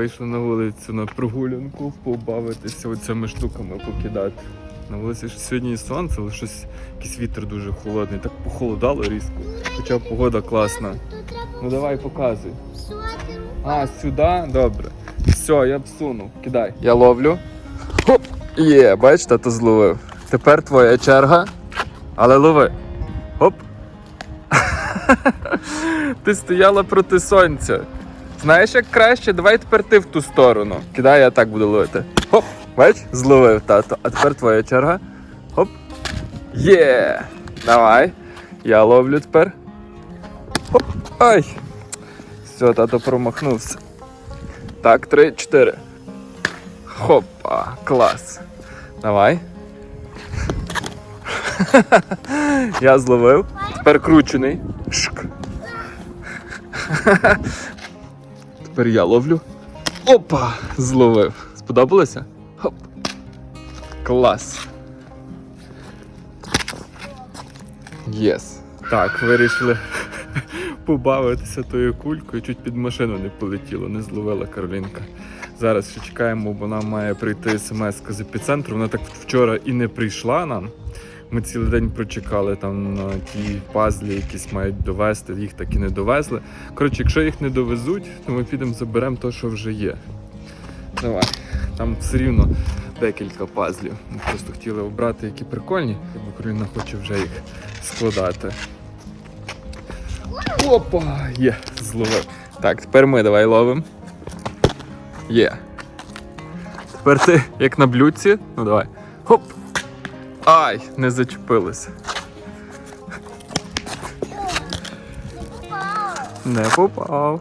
Вийшли на вулицю на прогулянку, побавитися оцими штуками покидати. На вулиці ж сьогодні сонце, але щось якийсь вітер дуже холодний, так похолодало різко. Хоча погода класна. Ну давай показуй. А, сюди? Добре. Все, я всунув. Кидай. Я ловлю. Хоп! Є, бач, тато зловив. Тепер твоя черга. Але лови. Хоп. ти стояла проти сонця. Знаєш, як краще? Давай тепер ти в ту сторону. Кидай, я так буду ловити. Хоп! Бач, зловив тато. А тепер твоя черга. Хоп. Є! Давай. Я ловлю тепер. Хоп. Ай! Все, тато промахнувся. Так, три, чотири. Хопа, клас. Давай. Я зловив. Тепер кручений. Шк. Тепер я ловлю. Опа! Зловив. Сподобалося? Хоп. Клас. Єс. Так, вирішили побавитися тою кулькою, чуть під машину не полетіло, не зловила Каролінка. Зараз ще чекаємо, бо нам має прийти смс з епіцентру. Вона так вчора і не прийшла нам. Ми цілий день прочекали там на ті пазлі, якісь мають довезти, їх так і не довезли. Коротше, якщо їх не довезуть, то ми підемо заберемо те, що вже є. Давай. Там все рівно декілька пазлів. Ми просто хотіли обрати, які прикольні, бо Кароліна хоче вже їх складати. Опа! Є, зловив. Так, тепер ми давай ловимо. Є. Тепер ти як на блюдці. Ну давай. Хоп! Ай, не зачепилися. Не попав.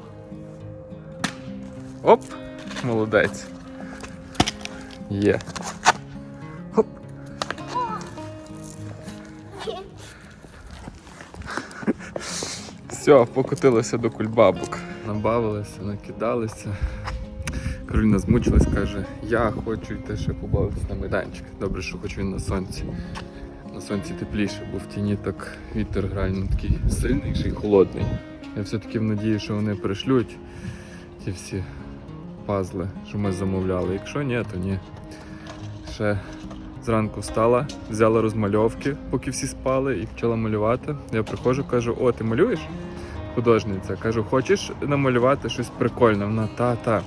Оп! Молодець. Є. Хоп. Все, покотилося до кульбабок. Набавилися, накидалися. Кароліна змучилась, каже, я хочу йти ще побавитися на майданчик. Добре, що хоч він на сонці. На сонці тепліше, бо в тіні так вітер реально такий сильніший, холодний. Я все-таки в надії, що вони пришлють ті всі пазли, що ми замовляли. Якщо ні, то ні. Ще зранку встала, взяла розмальовки, поки всі спали, і почала малювати. Я приходжу, кажу: о, ти малюєш? Художниця. Кажу, хочеш намалювати щось прикольне? Вона та-та.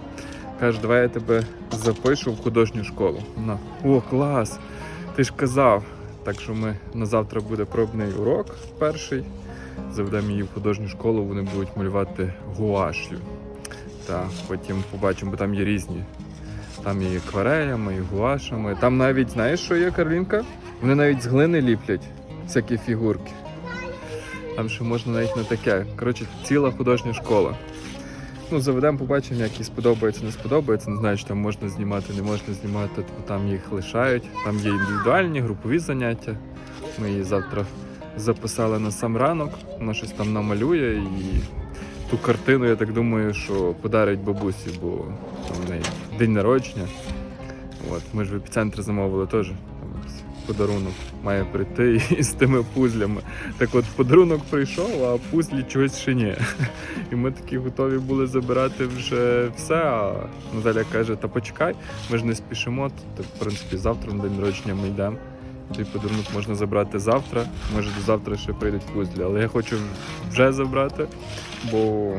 Каже, давай я тебе запишу в художню школу. Вона, о, клас! Ти ж казав. Так що ми на завтра буде пробний урок перший. Заведемо її в художню школу, вони будуть малювати гуашю. Та потім побачимо, бо там є різні. Там і акварелями, і гуашами. Там навіть, знаєш, що є Карлінка? Вони навіть з глини ліплять всякі фігурки. Там ще можна навіть не таке. Коротше, ціла художня школа. Ну, заведемо, побачимо, як їй сподобається, не сподобається. Не знаю, чи там можна знімати, не можна знімати, бо там їх лишають. Там є індивідуальні, групові заняття. Ми її завтра записали на сам ранок. Вона щось там намалює і ту картину, я так думаю, що подарить бабусі, бо там в неї день народження. От, ми ж в епіцентрі замовили теж. Подарунок має прийти і з тими пузлями. Так от подарунок прийшов, а пузлі чогось ще ні. І ми такі готові були забирати вже все. А Наталя каже: та почекай, ми ж не спішимо. То, в принципі, завтра на день народження ми йдемо. Той подарунок можна забрати завтра. Може до завтра ще прийдуть пузлі. Але я хочу вже забрати, бо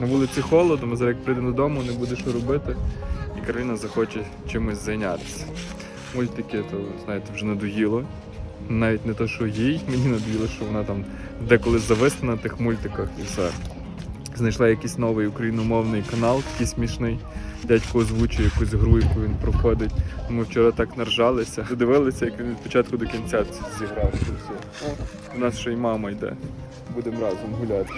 на вулиці холодно, ми зараз як прийдемо додому, не буде що робити. І Кароліна захоче чимось зайнятися. Мультики, то знаєте, вже надоїло. Навіть не те, що їй, мені надоїло, що вона там деколи зависне на тих мультиках і все. Знайшла якийсь новий україномовний канал, такий смішний. Дядько озвучує якусь гру, яку він проходить. Ми вчора так наржалися, дивилися, як він від початку до кінця зіграв. У нас ще й мама йде. Будемо разом гуляти.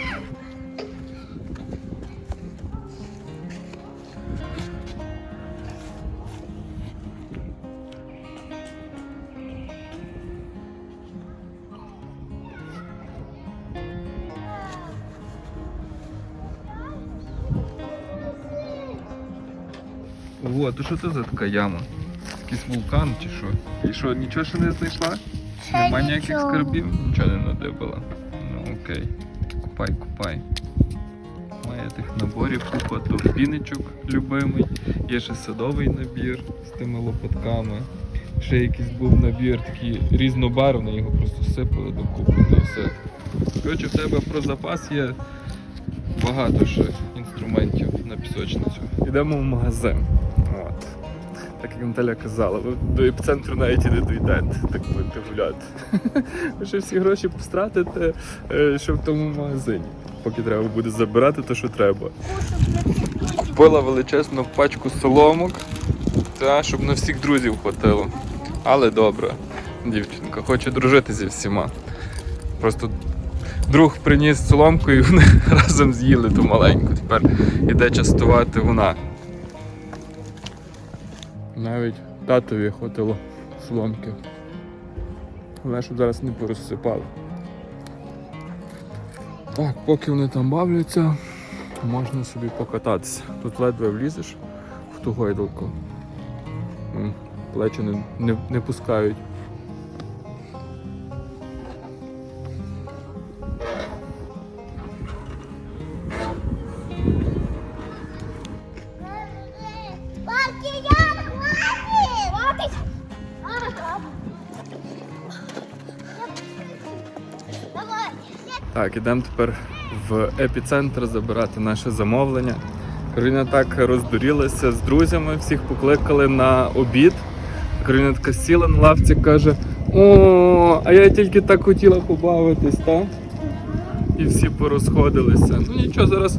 То що це за така яма? Якийсь вулкан чи що? І що, нічого ще не знайшла? Ще Нема ніяких нічого. скарбів? Нічого не надибала. Ну окей. Купай, купай. немає тих наборів, купа піничок любимий. Є ще садовий набір з тими лопатками. Ще якийсь був набір такий різнобарвний, його просто сипали докупи і все. Коротше, в тебе про запас є багато ще інструментів на пісочницю. Йдемо в магазин. Так як Наталя казала, ви до епіцентру навіть і не дійдете, так будете гуляти. Ви ще всі гроші стратите, е, що в тому магазині. Поки треба буде забирати те, що треба. Купила величезну пачку соломок, та, щоб на всіх друзів хватило. Але добре, дівчинка, хоче дружити зі всіма. Просто друг приніс соломку і вони разом з'їли ту маленьку. Тепер іде частувати вона. Навіть татові хватило соломки. Головне, щоб зараз не порозсипали. Так, поки вони там бавляться, можна собі покататися. Тут ледве влізеш в ту гойдалку. Плечі не, не, не пускають. Так, ідемо тепер в епіцентр забирати наше замовлення. Кароліна так роздурілася з друзями, всіх покликали на обід. Кароліна така сіла на лавці, каже: О, а я тільки так хотіла побавитись, так? І всі порозходилися. Ну нічого, зараз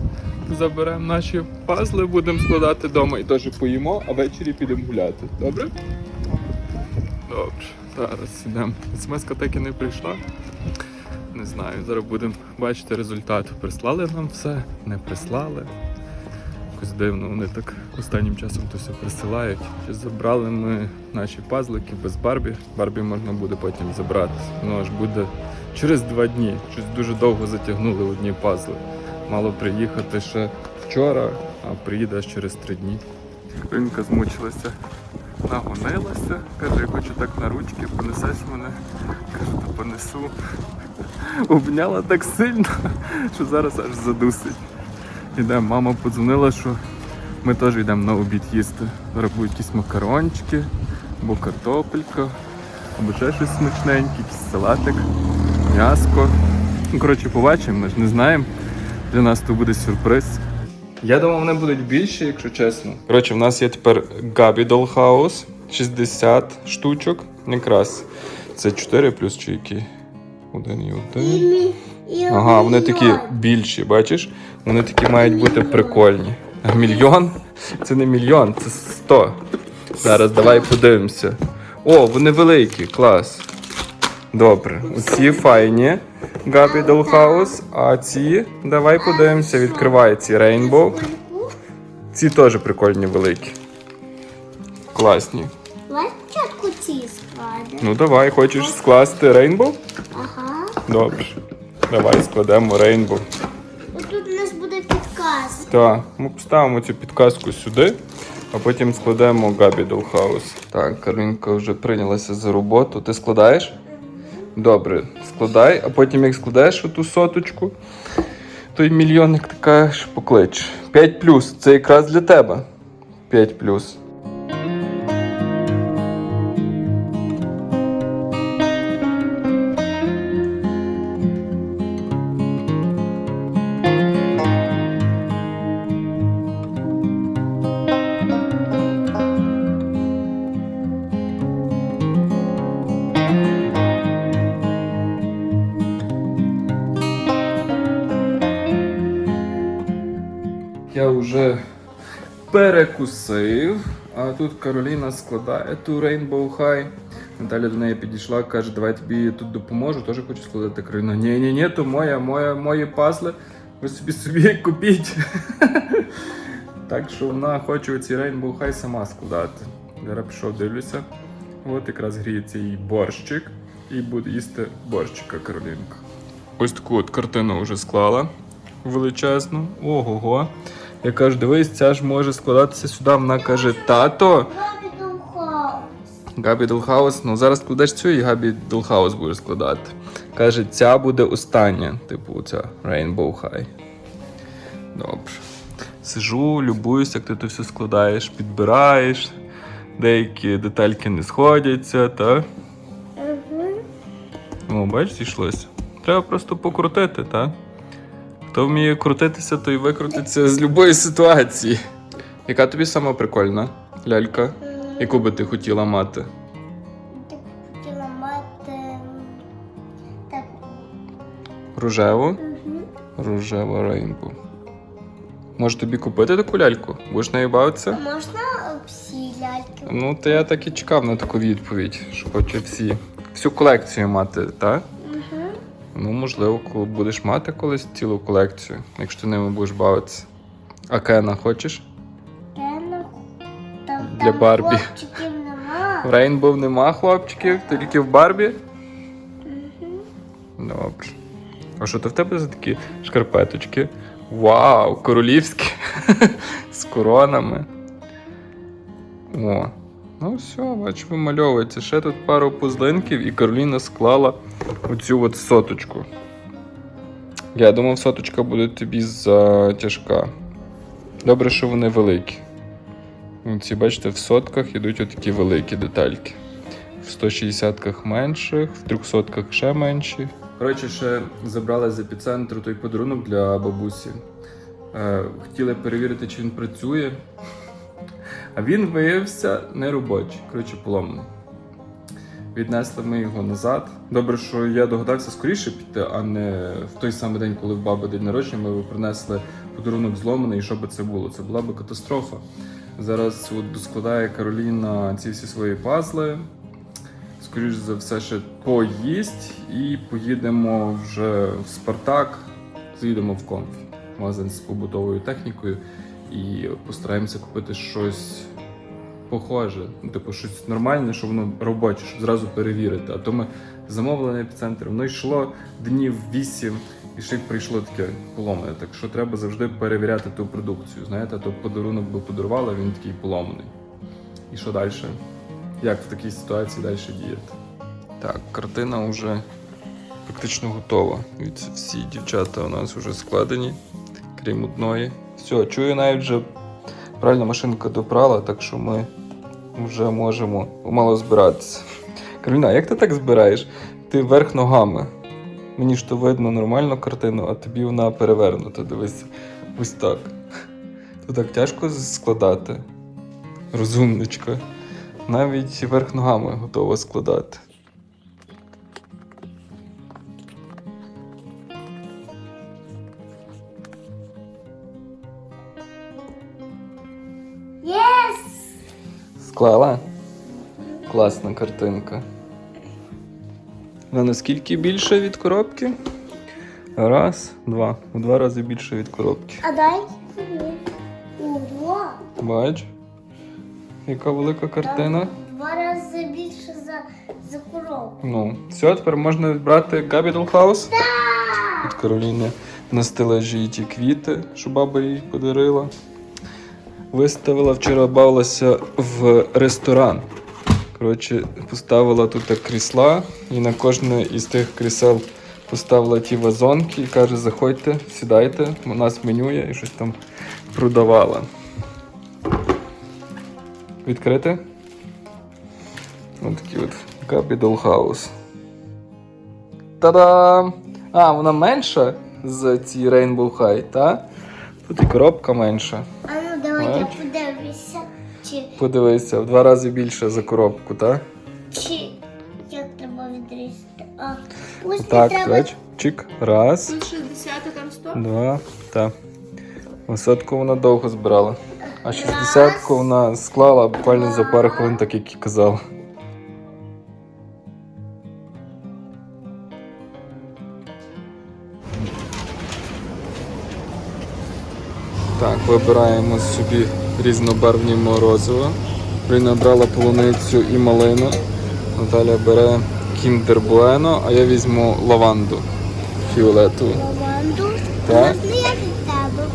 заберемо наші пазли, будемо складати вдома і теж поїмо, а ввечері підемо гуляти. Добре? Добре, зараз йдемо. Смска так і не прийшла. Не знаю, зараз будемо бачити результат. Прислали нам все, не прислали. Якось дивно, вони так останнім часом то все присилають. Чи забрали ми наші пазлики без Барбі. Барбі можна буде потім забрати. Воно аж буде через два дні. Щось дуже довго затягнули одні пазли. Мало приїхати ще вчора, а приїде аж через три дні. Ринка змучилася, нагонилася. Каже, я хочу так на ручки, понесеш мене. Кажу, то понесу обняла так сильно, що зараз аж задусить. Ідемо, мама подзвонила, що ми теж йдемо на обід їсти. Зараз якісь макарончики, або картопелька, або ще щось смачненьке, якийсь салатик, м'яско. Ну, коротше, побачимо, ми ж не знаємо. Для нас то буде сюрприз. Я думав, вони будуть більші, якщо чесно. Коротше, в нас є тепер Gabi Doll House 60 штучок. Якраз це 4 плюс чи які? Один і один. Ага, вони такі більші, бачиш? Вони такі мають бути прикольні. А мільйон? Це не мільйон, це 100. Зараз давай подивимося. О, вони великі, клас. Добре. Оці файні. Габі Dollhouse, а ці, давай подивимося, відкривай ці Rainbow. Ці теж прикольні великі. Класні. Ну давай, хочеш скласти Rainbow? Ага. Добре. Давай складемо Rainbow. Ось тут у нас буде підказ. Так, ми поставимо цю підказку сюди, а потім складемо Габі Dollhouse. Так, Каринка вже прийнялася за роботу. Ти складаєш? Добре, складай, а потім як складаєш оту соточку, той мільйонник ти кажеш, поклич. 5 плюс, це якраз для тебе. 5 плюс. Я вже перекусив, а тут Кароліна складає ту Rainbow High. Наталя до неї підійшла, каже, давай тобі тут допоможу, теж хочу складати Кароліна. Ні, ні, ні, то моя, моя, мої пазли. Ви собі собі купіть. так що вона хоче оці Rainbow High сама складати. Зараз пішов, дивлюся. От якраз гріється їй борщик і буде їсти борщика Каролінка. Ось таку от картину вже склала величезну. Ого-го. Я кажу, дивись, ця ж може складатися сюди. Вона каже, тато. Габі Хаус. Габі Долхаус, ну зараз складеш цю і Габі Долхаус будеш складати. Каже, ця буде остання, типу ця Rainbow High. Добре. Сижу, любуюсь, як ти то все складаєш, підбираєш. Деякі детальки не сходяться, так? Угу. О, бачиш, зійшлося. Треба просто покрутити, так? Хто вміє крутитися, той викрутиться з будь-якої ситуації. Яка тобі сама прикольна лялька? Яку би ти хотіла мати? Ти б хотіла мати так. Рожеву? Угу. Рожева рейнбо. Може тобі купити таку ляльку? Будеш нею бавитися? Можна всі ляльки? Ну, то я так і чекав на таку відповідь, що хочу всі, всю колекцію мати, так? Ну, можливо, коли будеш мати колись цілу колекцію, якщо ти ними будеш бавитися. А Кена хочеш? Кена. Там, Для там Барбі. хлопчиків нема. В Рейнбоw нема хлопчиків, тільки в Барбі. Угу. Добре. А що то в тебе за такі шкарпеточки? Вау, королівські з коронами. О, ну все, бач, вимальовується. Ще тут пару пузлинків, і Кароліна склала оцю от соточку. Я думав, соточка буде тобі затяжка. Добре, що вони великі. Ці, бачите, в сотках йдуть отакі великі детальки. В 160-ках менших, в 300-ках ще менші. Коротше, ще забрали з епіцентру той подарунок для бабусі. Е, хотіли перевірити, чи він працює. А він виявився неробочий, коротше, поломаний. Віднесли ми його назад. Добре, що я догадався скоріше піти, а не в той самий день, коли в баби день народження, ми принесли подарунок зломаний, і що би це було? Це була би катастрофа. Зараз от доскладає Кароліна ці всі свої пазли. Скоріше за все, ще поїсть і поїдемо вже в Спартак. Заїдемо в Комфі, магазин з побутовою технікою, і постараємося купити щось похоже, ну, типу, щось нормальне, що воно робоче, щоб зразу перевірити. А то ми замовили на епіцентр, воно йшло днів 8, і ще й прийшло таке поломане. Так що треба завжди перевіряти ту продукцію. Знаєте, то подарунок би подарували, він такий поломаний. І що далі? Як в такій ситуації далі діяти? Так, картина вже практично готова. Всі дівчата у нас вже складені, крім одної. Все, чую, навіть вже правильно машинка допрала, так що ми вже можемо помало збиратися. Кароліна, як ти так збираєш? Ти верх ногами. Мені ж то видно нормальну картину, а тобі вона перевернута. Дивись, ось так. То так тяжко складати. Розумничка. Навіть верх ногами готова складати. Склала? Класна картинка. Вона наскільки більше від коробки? Раз, два. У два рази більше від коробки. А дай. Ого! Бач? Яка велика картина. Два рази більше за, за коробку. Ну, все, тепер можна відбрати Габідл Хаус. Від Кароліни на стележі ті квіти, що баба їй подарила. Виставила вчора бавилася в ресторан. Коротше, поставила тут крісла і на кожне із тих крісел поставила ті вазонки і каже: заходьте, сідайте, у нас меню і щось там продавала. Відкрити? Ось такий от Capital House. Та-дам! А, вона менша з цієї Rainbow High, та? Тут і коробка менша. Ну давай я Бач? подивлюся. Чи, Подивися, в два рази більше за коробку, так? чи як треба відрізати? А, ось не Так, треба. бач, чик. Раз, Тут 60, а там 100. два, та. Висотку вона довго збирала. А 60-ку вона склала буквально за пару хвилин, так як і казала. Вибираємо собі різнобарвні морозиво. Рина брала полуницю і малину. Наталя бере кіндер буено, а я візьму лаванду фіолетову. Лаванду. Так. Можна я від тебе?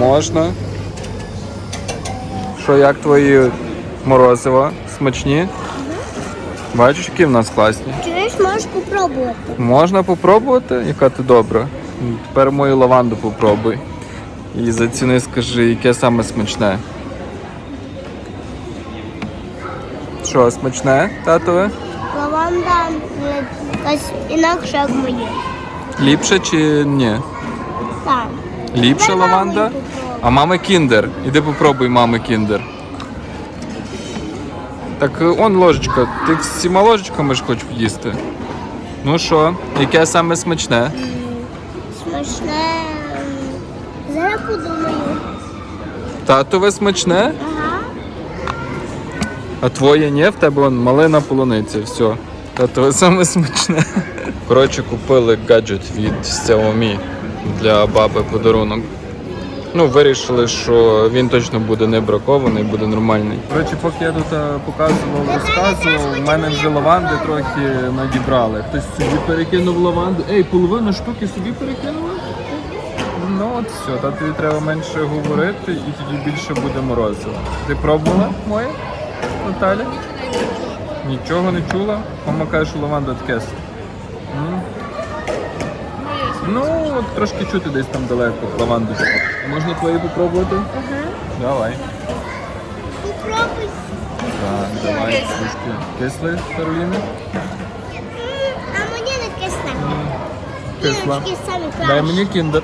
Можна. Що, як твої морозива? Смачні? Бачиш, які в нас класні. Чуєш, можеш попробувати. Можна попробувати, яка ти добра. Тепер мою лаванду попробуй. І заціни, скажи, яке саме смачне. Що, смачне, татове? Лаванда якась інакше, як моє. Ліпше чи ні? Так. Ліпше лаванда? А мами кіндер. Іди попробуй мами кіндер. Так он ложечка. Ти всіма ложечками ж хочеш їсти. Ну що, яке саме смачне? Смачне. Татове смачне? Ага. А твоє ні, в тебе он малина полуниця, все. Татове саме смачне. Коротше, купили гаджет від Xiaomi для баби подарунок. Ну, вирішили, що він точно буде не бракований, буде нормальний. Коротше, поки я тут е, показував, розказував, в мене вже лаванди трохи надібрали. Хтось собі перекинув лаванду. Ей, половину штуки собі перекинули? Ну от все, та тобі треба менше говорити і тоді більше буде морозиво. Ти пробувала моє? Наталя? Нічого не чула? Мама каже, що лаванда таке. Ну, от трошки чути десь там далеко лавандочку. Можна твої попробувати? Ага. Давай. Попробуй. Так, давай. Трошки кисли, Кароліна? А мені не кисне. Кисла. Дай мені кіндер.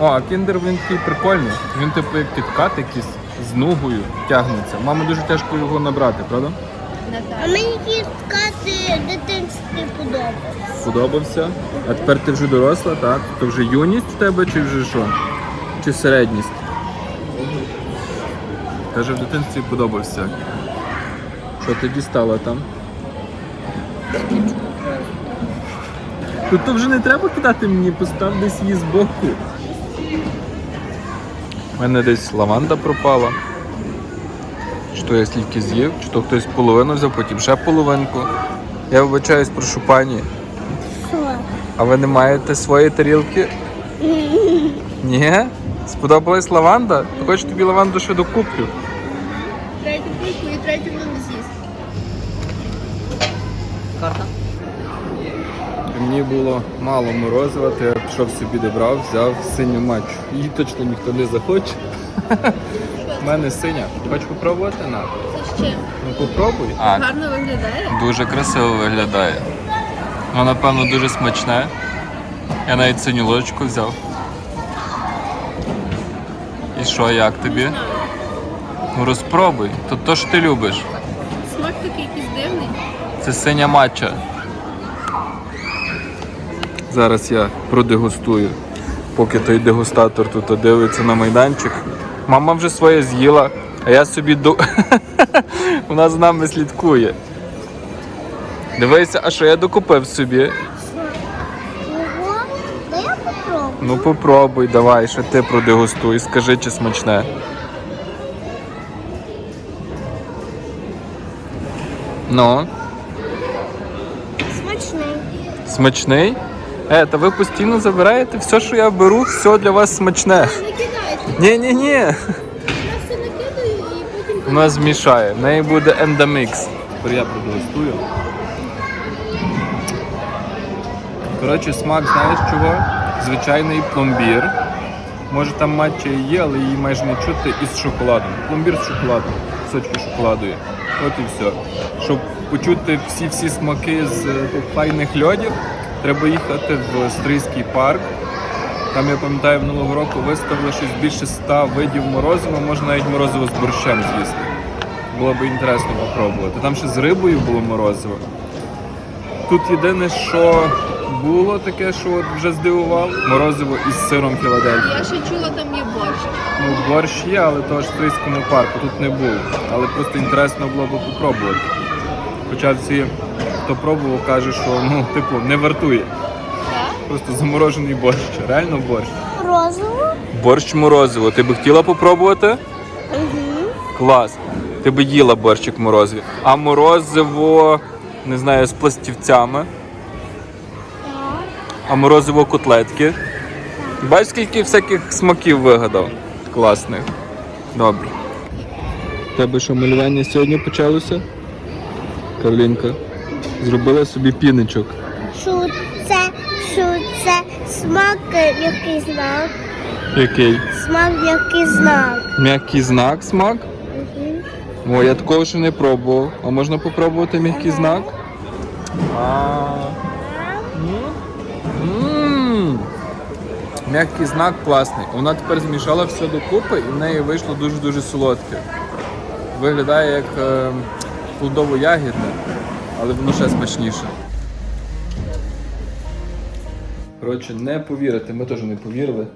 О, а кіндер він такий прикольний. Він типу як кіткат якийсь з ногою тягнеться. Мамі дуже тяжко його набрати, правда? А мені кіткати дитинстві подобається. Сподобався. А тепер ти вже доросла, так? То вже юність в тебе чи вже що? Чи середність? Каже, в дитинстві подобався. Що ти дістала там? Тут то вже не треба кидати мені, постав десь її збоку. У мене десь лаванда пропала. Чи то я стільки з'їв, чи то хтось половину взяв, потім ще половинку. Я вибачаюсь, прошу пані. А ви не маєте своєї тарілки? Ні? Сподобалась лаванда? То Хоч тобі лаванду ще докуплю. Третю пульку і третю не з'їсть. Карта? Мені було мало морозива, то я пішов собі добрав, взяв синю матчу. Її точно ніхто не захоче. У мене синя. Хочеш попробувати? На. Це? Ну попробуй. А, Гарно виглядає. дуже красиво виглядає. Ну, напевно, дуже смачне. Я навіть синю ложечку взяв. І що, як тобі? Ну розпробуй. То то, що ти любиш. Смак такий якийсь дивний. Це синя матча. Зараз я продегустую. Поки той дегустатор тут дивиться на майданчик. Мама вже своє з'їла, а я собі до. Вона за нами слідкує. Дивися, а що я докупив собі? Ну попробуй, давай, що ти продегустуй, скажи, чи смачне. Ну, Смачний. смачний? Е, та ви постійно забираєте все, що я беру, все для вас смачне. Не кидайте. Ні, ні, ні. Я все накидаю і потім У нас змішає. В неї буде ендамікс. Я продегустую. Коротше, смак, знаєш чого? Звичайний пломбір. Може там матча і є, але її майже не чути із шоколадом. Пломбір з шоколадом, кусочки шоколаду є. От і все. Щоб почути всі-всі смаки з е, файних льодів, треба їхати в Стрийський парк. Там я пам'ятаю, минулого року виставили щось більше ста видів морозива, можна навіть морозиво з борщем з'їсти. Було б інтересно попробувати. Там ще з рибою було морозиво. Тут єдине, що було таке, що от вже здивувало, морозиво із сиром Філадельфія. я ще чула, там є борщ. Ну, борщ є, але то ж в Стрийському парку тут не було. Але просто інтересно було б попробувати. Хоча всі, хто пробував, каже, що ну, типу, не вартує. Просто заморожений борщ. Реально борщ. Розову? Борщ морозиво. Ти би хотіла попробувати? Угу. Клас. Ти би їла борщик морозиві. А морозиво, не знаю, з пластівцями, Так. а морозиво котлетки. Бачиш, скільки всяких смаків вигадав. Класних. Добре. У тебе що малювання сьогодні почалося? Каролінка. Зробила собі піничок. Що це, що це смак який знак. Який? Смак який знак. М'який знак смак? О, я такого ще не пробував. А можна попробувати м'який знак? А. М. М'який знак класний. Вона тепер змішала все докупи і в неї вийшло дуже-дуже солодке. Виглядає як е, плодово-ягідне, але воно ще смачніше. Коротше, не повірите, ми теж не повірили.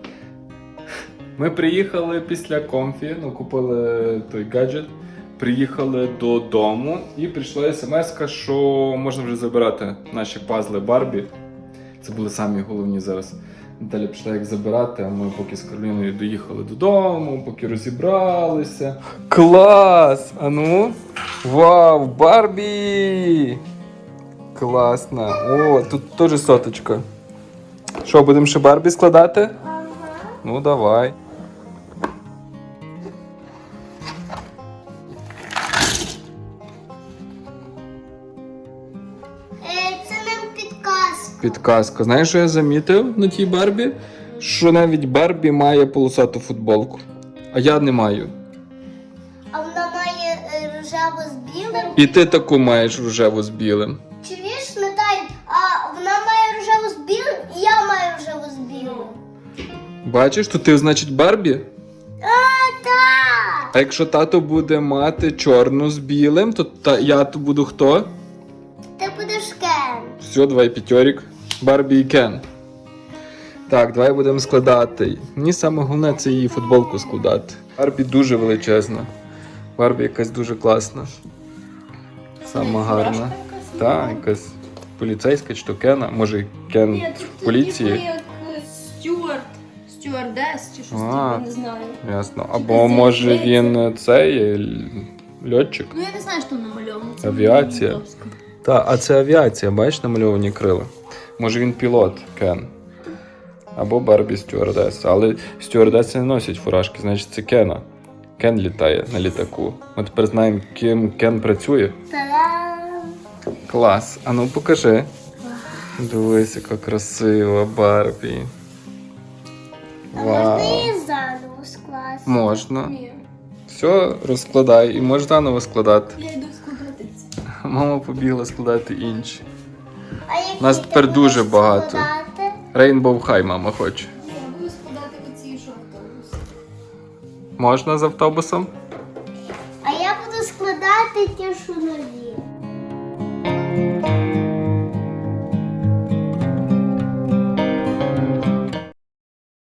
Ми приїхали після комфі, ну купили той гаджет, приїхали додому і прийшла смс, що можна вже забирати наші пазли Барбі. Це були самі головні зараз. Наталя пішла їх забирати, а ми поки з Кароліною доїхали додому, поки розібралися. Клас! А ну? Вау, Барбі! Класно! О, тут теж соточка. Що, будемо ще Барбі складати? Ну, давай. Е, це нам підказка. Підказка. Знаєш, що я замітив на тій Барбі? Що навіть Барбі має полосату футболку. А я не маю. І ти таку маєш рожеву з білим. Чи віж, Наталь, а вона має рожеву з білим, і я маю рожеву з білим. Бачиш, то ти, значить, Барбі? А, так! А якщо тато буде мати чорну з білим, то та, я то буду хто? Ти будеш Кен. Все, давай п'ятьорік. Барбі і Кен. Так, давай будемо складати. Мені саме головне це її футболку складати. Барбі дуже величезна. Барбі якась дуже класна. Сама гарна. Так, якась поліцейська чи то Кена. Може Кен в поліції. як е, стюарт, стюардес чи щось А. таке, не знаю. Ясно. Або може він е, цей е, льотчик. Ну я не знаю, що там намальовано. Це Авіація. мені. Так, а це авіація, бачиш намальовані крила. Може він пілот Кен. Або Барбі стюардеса. Але стюардеси не носять фуражки, значить це Кена. Кен літає на літаку. Ми тепер знаємо, ким Кен працює. Та-дам! Клас. А ну покажи. Дивись, яка красива Барбі. А можна Вау. її заново скласти? Можна. Ні. Все, розкладай і можеш заново складати. Я йду складати це. Мама побігла складати інші. А які Нас ти тепер будеш дуже багато. складати? Rainbow High мама хоче. Я буду складати оці що автобус. Можна з автобусом? А я буду складати ті, що нові.